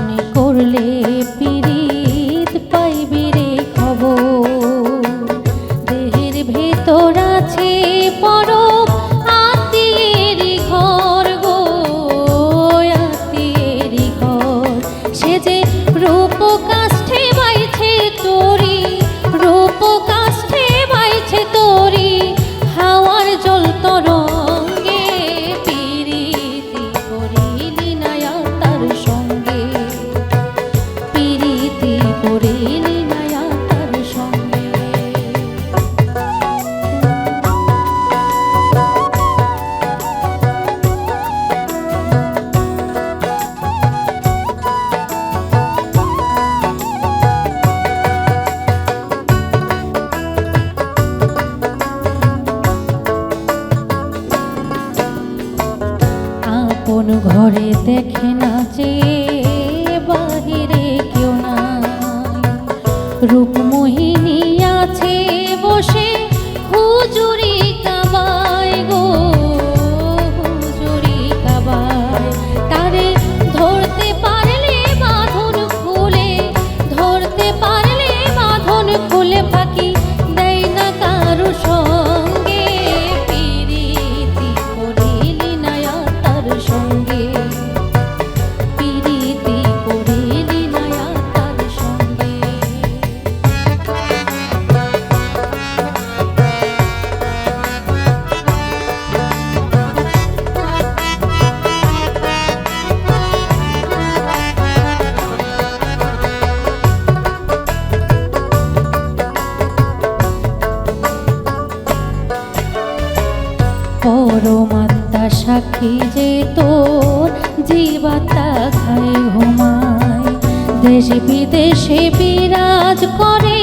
মনে করলে পিড়ি দেখে না যে বাহিরে কেউ না রূপমোহিনী আছে বসে হুজুর পাখি যে তোর জীবাতা খায় ঘুমায়। দেশে বিদেশে বিরাজ করে